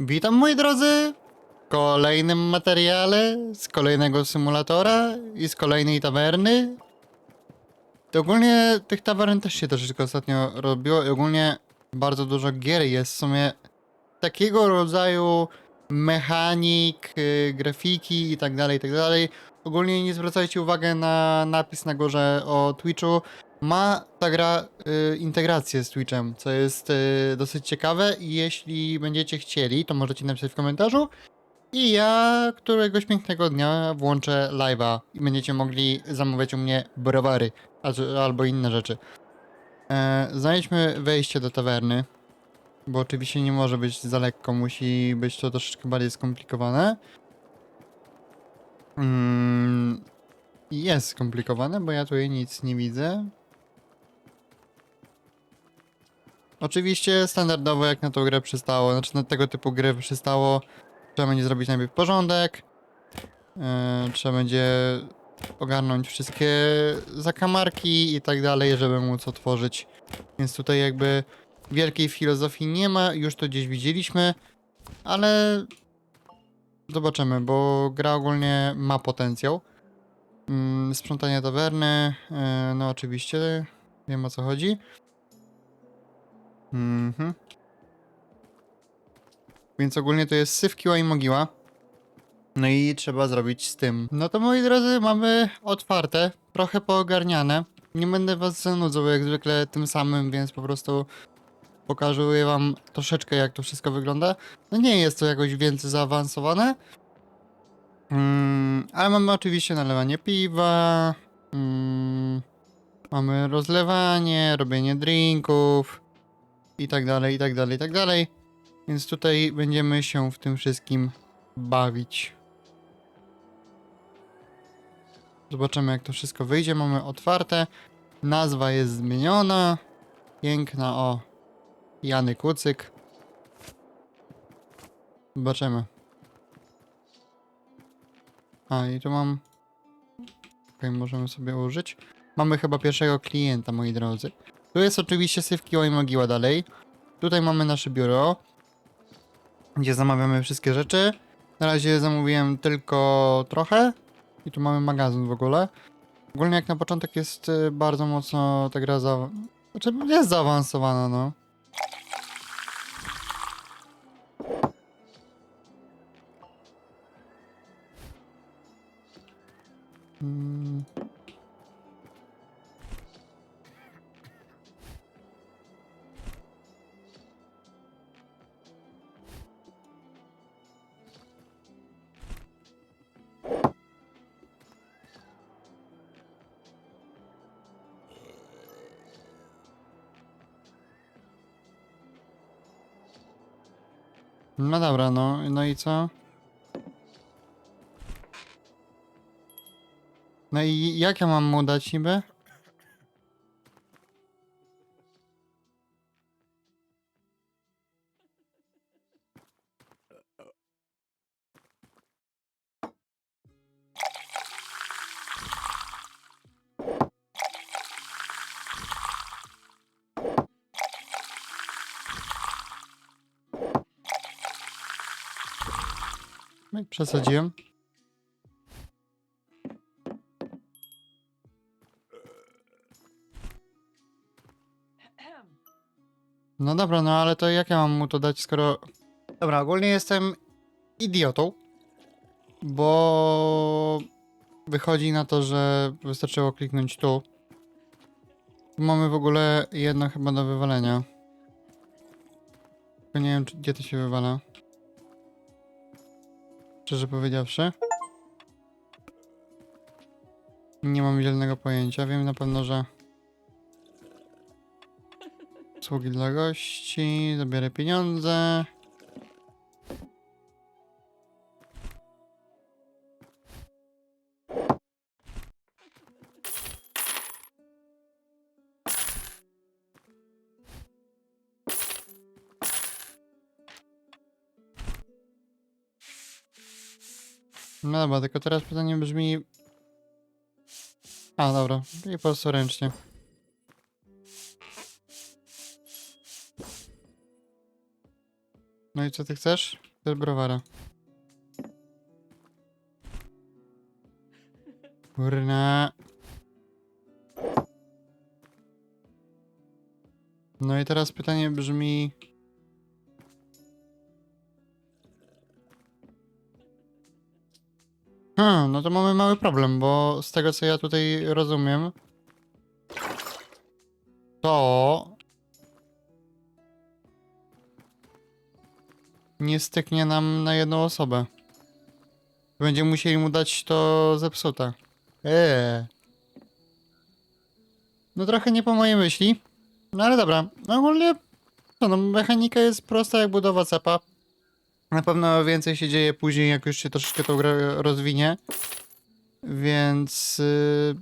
Witam moi drodzy w kolejnym materiale z kolejnego symulatora i z kolejnej tawerny. To ogólnie tych tawern też się troszeczkę ostatnio robiło i ogólnie bardzo dużo gier jest w sumie takiego rodzaju mechanik, yy, grafiki i tak dalej, i tak dalej. Ogólnie nie zwracajcie uwagi na napis na górze o Twitchu. Ma ta gra y, integrację z Twitchem, co jest y, dosyć ciekawe i jeśli będziecie chcieli, to możecie napisać w komentarzu i ja któregoś pięknego dnia włączę live'a i będziecie mogli zamawiać u mnie browary albo inne rzeczy. E, wejście do tawerny, bo oczywiście nie może być za lekko, musi być to troszeczkę bardziej skomplikowane. Mm, jest skomplikowane, bo ja tutaj nic nie widzę. Oczywiście standardowo jak na tą grę przystało, znaczy na tego typu gry przystało, trzeba będzie zrobić najpierw porządek, yy, trzeba będzie ogarnąć wszystkie zakamarki i tak dalej, żeby móc otworzyć. Więc tutaj jakby wielkiej filozofii nie ma, już to gdzieś widzieliśmy, ale zobaczymy, bo gra ogólnie ma potencjał. Mm, sprzątanie tawerny, yy, no oczywiście, wiem o co chodzi. Mhm. Więc ogólnie to jest syf, kiła i mogiła. No i trzeba zrobić z tym. No to moi drodzy, mamy otwarte, trochę poogarniane. Nie będę was zanudzał jak zwykle tym samym, więc po prostu pokażę wam troszeczkę jak to wszystko wygląda. No nie jest to jakoś więcej zaawansowane. Mm, ale mamy oczywiście nalewanie piwa. Mm, mamy rozlewanie, robienie drinków i tak dalej, i tak dalej, i tak dalej. Więc tutaj będziemy się w tym wszystkim bawić. Zobaczymy, jak to wszystko wyjdzie. Mamy otwarte. Nazwa jest zmieniona. Piękna, o. Jany Kucyk. Zobaczymy. A, i tu mam... Okej, możemy sobie użyć. Mamy chyba pierwszego klienta, moi drodzy. Tu jest oczywiście Sywkiła i Mogiła dalej. Tutaj mamy nasze biuro, gdzie zamawiamy wszystkie rzeczy. Na razie zamówiłem tylko trochę. I tu mamy magazyn w ogóle. Ogólnie jak na początek jest y, bardzo mocno ta gra za... Znaczy jest zaawansowana, no. Mm. No dobra, no, no i co? No i jak ja mam mu dać niby? Przesadziłem. No dobra, no ale to jak ja mam mu to dać, skoro... Dobra, ogólnie jestem idiotą, bo wychodzi na to, że wystarczyło kliknąć tu. Tu mamy w ogóle jedno chyba do wywalenia. Tylko nie wiem, gdzie to się wywala. Szczerze powiedziawszy. Nie mam zielonego pojęcia. Wiem na pewno, że Usługi dla gości, zabierę pieniądze. Dobra, tylko teraz pytanie brzmi... A, dobra, i po prostu ręcznie. No i co ty chcesz? Też browara. Kurna. No i teraz pytanie brzmi... Hmm, no to mamy mały problem, bo z tego co ja tutaj rozumiem, to nie styknie nam na jedną osobę. Będziemy musieli mu dać to zepsute. Eee. No trochę nie po mojej myśli. No ale dobra. Ogólnie no, mechanika jest prosta jak budowa cepa. Na pewno więcej się dzieje później, jak już się troszeczkę to gra- rozwinie. Więc... Yy...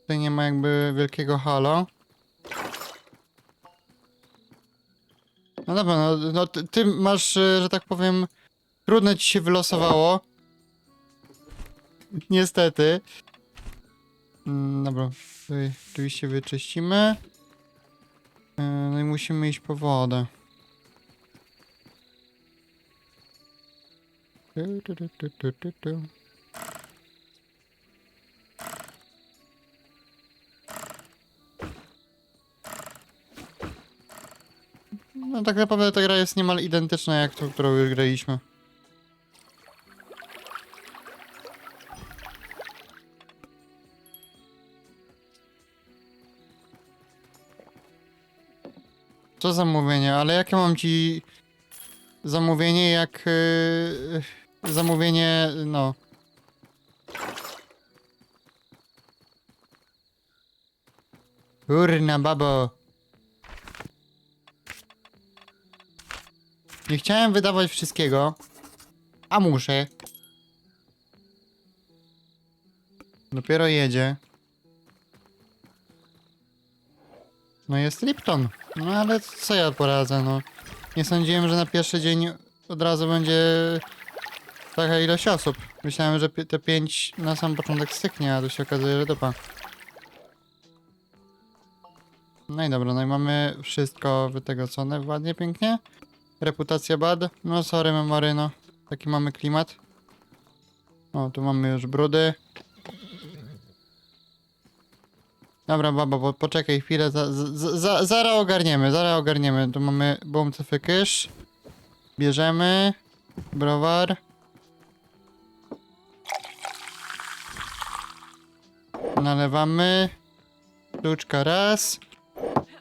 Tutaj nie ma jakby wielkiego halo. No dobra, no, no ty, ty masz, y, że tak powiem, trudne ci się wylosowało. Niestety. Mm, dobra, oczywiście wyczyścimy. Yy, No i musimy iść po wodę. No tak naprawdę ta gra jest niemal identyczna jak tą, którą już graliśmy. Co zamówienie? Ale jakie mam ci zamówienie jak yy, zamówienie, no. Kurna babo. Nie chciałem wydawać wszystkiego, a muszę. Dopiero jedzie. No jest Lipton. No ale co ja poradzę, no. Nie sądziłem, że na pierwszy dzień od razu będzie taka ilość osób. Myślałem, że te pięć na sam początek styknie, a tu się okazuje, że dupa. No i dobra, no i mamy wszystko wytegocone ładnie, pięknie. Reputacja bad. No sorry memory, no. Taki mamy klimat. O, tu mamy już brudy. Dobra, baba, bo poczekaj chwilę, za, za, za, ogarniemy, zaraz ogarniemy. Tu mamy boom kysz. Bierzemy. Browar. Nalewamy. Sztuczka raz.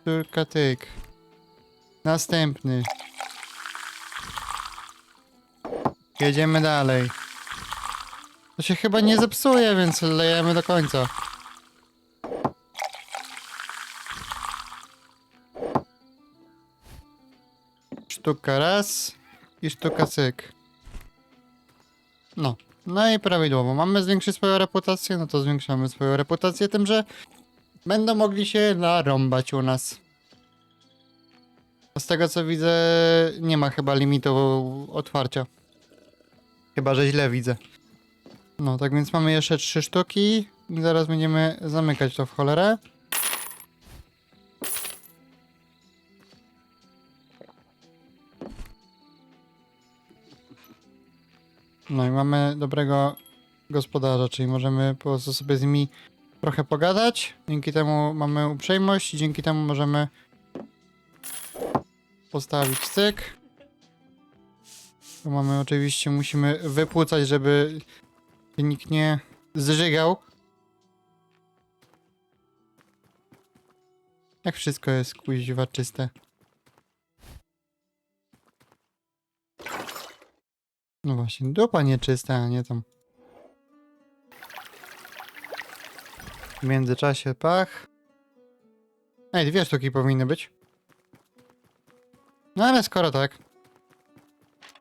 Sztuczka tyk. Następny. Jedziemy dalej. To się chyba nie zepsuje, więc lejemy do końca. Sztuka raz i sztuka cyk. No. No i prawidłowo. Mamy zwiększyć swoją reputację, no to zwiększamy swoją reputację tym, że będą mogli się narąbać u nas. Z tego co widzę, nie ma chyba limitu otwarcia. Chyba, że źle widzę. No, tak więc mamy jeszcze trzy sztuki i zaraz będziemy zamykać to w cholerę. No i mamy dobrego gospodarza, czyli możemy po prostu sobie z nimi trochę pogadać. Dzięki temu mamy uprzejmość i dzięki temu możemy postawić cyk. Tu mamy oczywiście, musimy wypłucać, żeby nikt nie zżygał. Jak wszystko jest kuźwa czyste. No właśnie, dupa nieczysta, a nie tam. W międzyczasie pach. Ej, dwie sztuki powinny być. No ale skoro tak.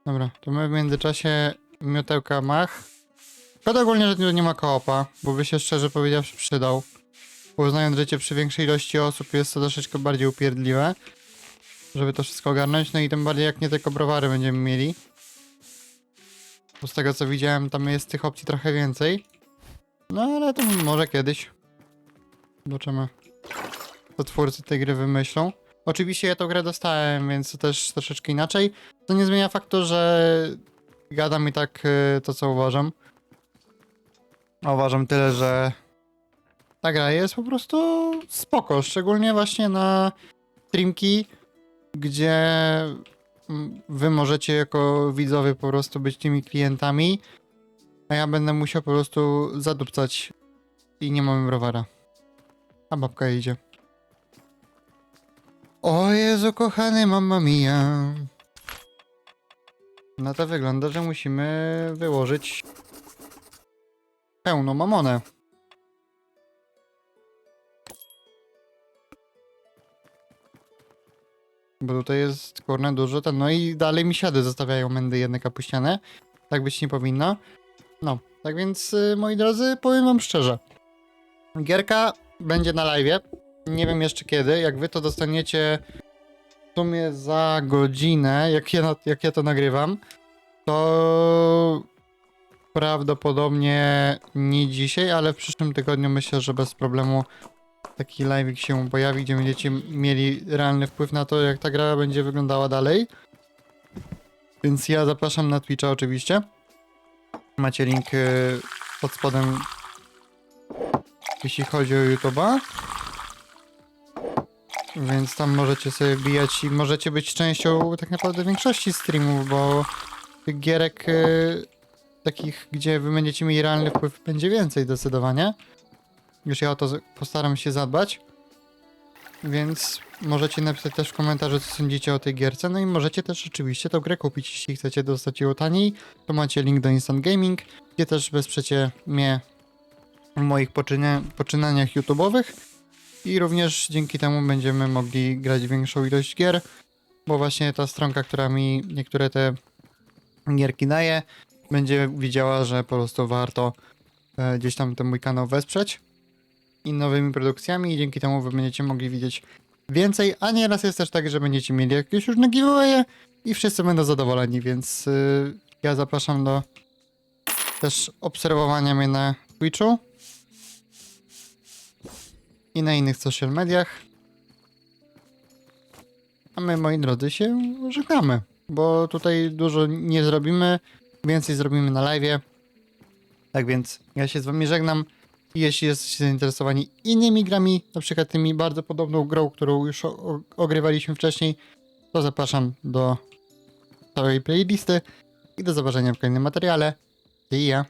Dobra, to my w międzyczasie miotełka mach. Szkoda ogólnie, że nie ma koopa, bo by się szczerze powiedziawszy przydał. Uznając życie przy większej ilości osób jest to troszeczkę bardziej upierdliwe. Żeby to wszystko ogarnąć, no i tym bardziej jak nie tylko browary będziemy mieli. Bo z tego co widziałem, tam jest tych opcji trochę więcej. No ale to może kiedyś. Zobaczymy. Co twórcy tej gry wymyślą. Oczywiście ja tą grę dostałem, więc to też troszeczkę inaczej. To nie zmienia faktu, że gadam i tak y, to, co uważam. Uważam tyle, że ta gra jest po prostu spoko, szczególnie właśnie na streamki, gdzie wy możecie jako widzowie po prostu być tymi klientami, a ja będę musiał po prostu zadupcać i nie mamy browara. A babka idzie. O Jezu, kochany, mamma mia. Na to wygląda, że musimy wyłożyć pełną mamonę. Bo tutaj jest kurna dużo ten, no i dalej mi siady zostawiają mędy jedne kapuściane. Tak być nie powinno. No, tak więc y, moi drodzy, powiem wam szczerze. Gierka będzie na live. Nie wiem jeszcze kiedy. Jak wy to dostaniecie w sumie za godzinę, jak ja, jak ja to nagrywam, to prawdopodobnie nie dzisiaj, ale w przyszłym tygodniu myślę, że bez problemu taki live się pojawi, gdzie będziecie mieli realny wpływ na to, jak ta gra będzie wyglądała dalej. Więc ja zapraszam na Twitcha oczywiście. Macie link y, pod spodem, jeśli chodzi o YouTube'a. Więc tam możecie sobie bijać i możecie być częścią tak naprawdę większości streamów, bo tych gierek y, takich, gdzie wy będziecie mieli realny wpływ, będzie więcej zdecydowanie. Już ja o to postaram się zadbać. Więc możecie napisać też w komentarzu, co sądzicie o tej gierce. No i możecie też oczywiście tę grę kupić, jeśli chcecie dostać ją taniej. To macie link do Instant Gaming, gdzie też wesprzecie mnie w moich poczynia- poczynaniach YouTube'owych. I również dzięki temu będziemy mogli grać większą ilość gier, bo właśnie ta stronka, która mi niektóre te gierki daje, będzie widziała, że po prostu warto e, gdzieś tam ten mój kanał wesprzeć i nowymi produkcjami i dzięki temu wy będziecie mogli widzieć więcej, a nieraz jest też tak, że będziecie mieli jakieś różne giveawaye i wszyscy będą zadowoleni, więc y, ja zapraszam do też obserwowania mnie na Twitchu i na innych social mediach. A my, moi drodzy, się żegnamy, bo tutaj dużo nie zrobimy, więcej zrobimy na live. Tak więc ja się z wami żegnam. Jeśli jesteście zainteresowani innymi grami, na przykład tymi bardzo podobną grą, którą już ogrywaliśmy wcześniej, to zapraszam do całej playlisty i do zobaczenia w kolejnym materiale. I ja.